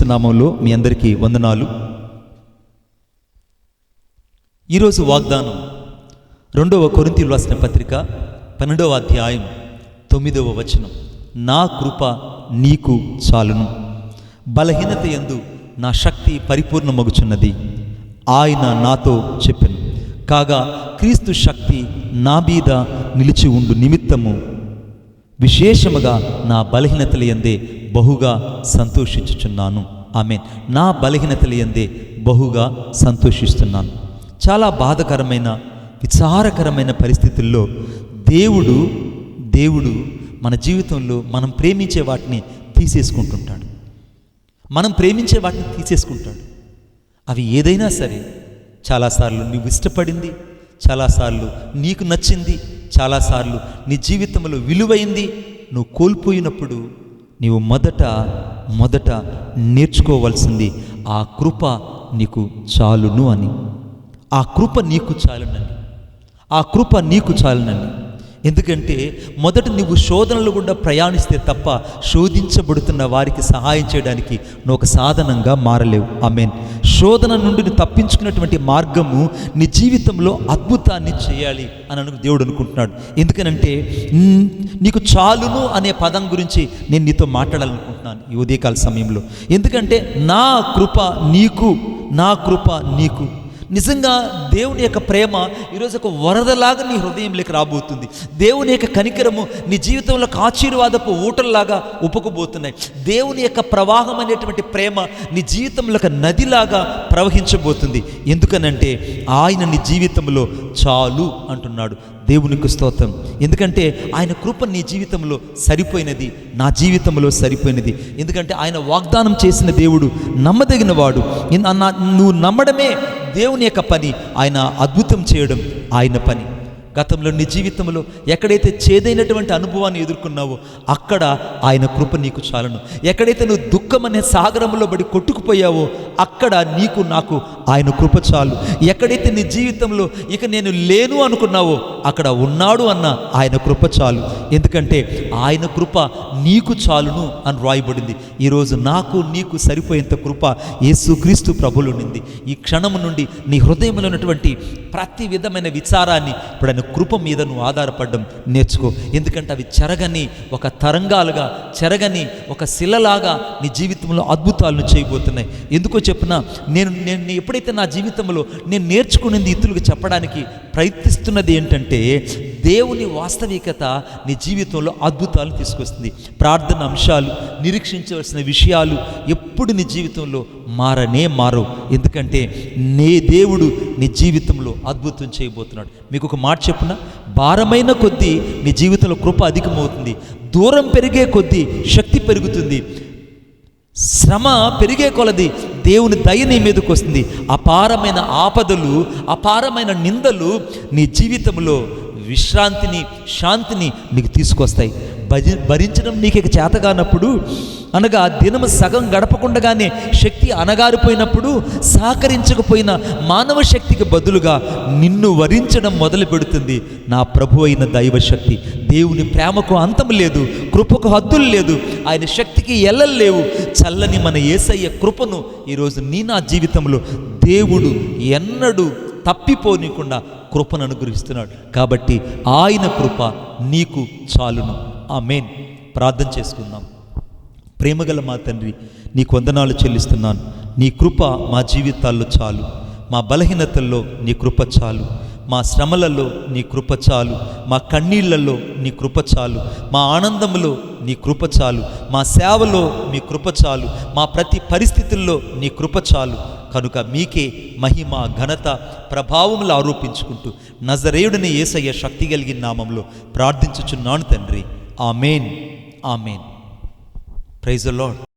క్రీస్తునామంలో మీ అందరికీ వందనాలు. ఈరోజు వాగ్దానం రెండవ కొరింతీలు రాసిన పత్రిక పన్నెండవ అధ్యాయం తొమ్మిదవ వచనం. నా కృప నీకు చాలును. బలహీనత యందు నా శక్తి పరిపూర్ణమగుచున్నది. ఆయన నాతో చెప్పాను. కాగా క్రీస్తు శక్తి నా మీద నిలిచి ఉండు నిమిత్తము విశేషముగా నా బలహీనతల ఎందే బహుగా సంతోషించుచున్నాను. ఆమె నా బలహీనతల యందే బహుగా సంతోషిస్తున్నాను. చాలా బాధకరమైన విచారకరమైన పరిస్థితుల్లో దేవుడు దేవుడు మన జీవితంలో మనం ప్రేమించే వాటిని తీసేసుకుంటుంటాడు. మనం ప్రేమించే వాటిని తీసేసుకుంటాడు. అవి ఏదైనా సరే చాలాసార్లు నువ్వు ఇష్టపడింది చాలాసార్లు నీకు నచ్చింది చాలాసార్లు నీ జీవితంలో విలువైంది నువ్వు కోల్పోయినప్పుడు నీవు మొదట మొదట నేర్చుకోవాల్సింది ఆ కృప నీకు చాలును అని. ఆ కృప నీకు చాలునని. ఆ కృప నీకు చాలునని. ఎందుకంటే మొదట నువ్వు శోధనలు గుండా ప్రయాణిస్తే తప్ప శోధించబడుతున్న వారికి సహాయం చేయడానికి నువ్వు ఒక సాధనంగా మారలేవు. మీన్ శోధన నుండి తప్పించుకున్నటువంటి మార్గము నీ జీవితంలో అద్భుతాన్ని చేయాలి అని అను దేవుడు అనుకుంటున్నాడు. ఎందుకనంటే నీకు చాలును అనే పదం గురించి నేను నీతో మాట్లాడాలనుకుంటున్నాను ఈ ఉదయకాల సమయంలో. ఎందుకంటే నా కృప నీకు నా కృప నీకు నిజంగా దేవుని యొక్క ప్రేమ ఈరోజు ఒక వరదలాగా నీ హృదయంలోకి రాబోతుంది. దేవుని యొక్క కనికరము నీ జీవితంలో ఒక ఆశీర్వాదపు ఊటల్లాగా ఉప్పుకుపోతున్నాయి. దేవుని యొక్క ప్రవాహం అనేటువంటి ప్రేమ నీ జీవితంలో ఒక నదిలాగా ప్రవహించబోతుంది. ఎందుకనంటే ఆయన నీ జీవితంలో చాలు అంటున్నాడు. దేవునికి స్తోత్రం. ఎందుకంటే ఆయన కృప నీ జీవితంలో సరిపోయినది నా జీవితంలో సరిపోయినది. ఎందుకంటే ఆయన వాగ్దానం చేసిన దేవుడు నమ్మదగిన వాడు నువ్వు నమ్మడమే దేవుని యొక్క పని ఆయన అద్భుతం చేయడం ఆయన పని. గతంలో నీ జీవితంలో ఎక్కడైతే చేదైనటువంటి అనుభవాన్ని ఎదుర్కొన్నావో అక్కడ ఆయన కృప నీకు చాలను. ఎక్కడైతే నువ్వు దుఃఖం అనే సాగరంలో బడి కొట్టుకుపోయావో అక్కడ నీకు నాకు ఆయన కృప చాలు. ఎక్కడైతే నీ జీవితంలో ఇక నేను లేను అనుకున్నావో అక్కడ ఉన్నాడు అన్న ఆయన కృప చాలు. ఎందుకంటే ఆయన కృప నీకు చాలును అని రాయబడింది ఈరోజు నాకు నీకు సరిపోయేంత కృప యేసుక్రీస్తు ప్రభులునింది ఈ క్షణము నుండి నీ హృదయంలో ఉన్నటువంటి ప్రతి విధమైన విచారాన్ని ఇప్పుడు ఆయన కృప మీద నువ్వు ఆధారపడడం నేర్చుకో. ఎందుకంటే అవి చెరగని ఒక తరంగాలుగా చెరగని ఒక శిలలాగా నీ జీవితంలో అద్భుతాలను చేయబోతున్నాయి. ఎందుకో చెప్పిన? నేను నేను ఎప్పుడైతే నా జీవితంలో నేను నేర్చుకునేది ఇతరులకు చెప్పడానికి ప్రయత్నిస్తున్నది ఏంటంటే దేవుని వాస్తవికత నీ జీవితంలో అద్భుతాలు తీసుకొస్తుంది. ప్రార్థన అంశాలు నిరీక్షించవలసిన విషయాలు ఎప్పుడు నీ జీవితంలో మారనే మారవు. ఎందుకంటే నే దేవుడు నీ జీవితంలో అద్భుతం చేయబోతున్నాడు. మీకు ఒక మాట చెప్పున భారమైన కొద్దీ నీ జీవితంలో కృప అధికమవుతుంది. దూరం పెరిగే కొద్దీ శక్తి పెరుగుతుంది. శ్రమ పెరిగే కొలది దేవుని దయ నీ మీదకి వస్తుంది. అపారమైన ఆపదలు అపారమైన నిందలు నీ జీవితంలో విశ్రాంతిని శాంతిని నీకు తీసుకొస్తాయి. భజ భరించడం నీకు ఇక చేతగానప్పుడు అనగా దినము సగం గడపకుండగానే శక్తి అనగారిపోయినప్పుడు సహకరించకపోయిన మానవ శక్తికి బదులుగా నిన్ను వరించడం మొదలు పెడుతుంది. నా ప్రభు అయిన దైవశక్తి. దేవుని ప్రేమకు అంతం లేదు కృపకు హద్దులు లేదు ఆయన శక్తికి ఎల్లలు లేవు. చల్లని మన ఏసయ్య కృపను ఈరోజు నీ నా జీవితంలో దేవుడు ఎన్నడూ తప్పిపోనీకుండా కృపను అనుగ్రహిస్తున్నాడు. కాబట్టి ఆయన కృప నీకు చాలును. ఆ మెయిన్ ప్రార్థన చేసుకుందాం. ప్రేమగల మా తండ్రి నీ వందనాలు చెల్లిస్తున్నాను. నీ కృప మా జీవితాల్లో చాలు. మా బలహీనతల్లో నీ కృప చాలు. మా శ్రమలలో నీ కృప చాలు. మా కన్నీళ్ళలో నీ కృప చాలు. మా ఆనందంలో నీ కృప చాలు. మా సేవలో నీ కృప చాలు. మా ప్రతి పరిస్థితుల్లో నీ కృప చాలు. కనుక మీకే మహిమ ఘనత ప్రభావములు ఆరోపించుకుంటూ నజరేయుడిని ఏసయ్య శక్తి కలిగిన నామంలో ప్రార్థించుచున్నాను తండ్రి. ആമേൻ ആമേൻ പ്രൈസ് ലോഡ്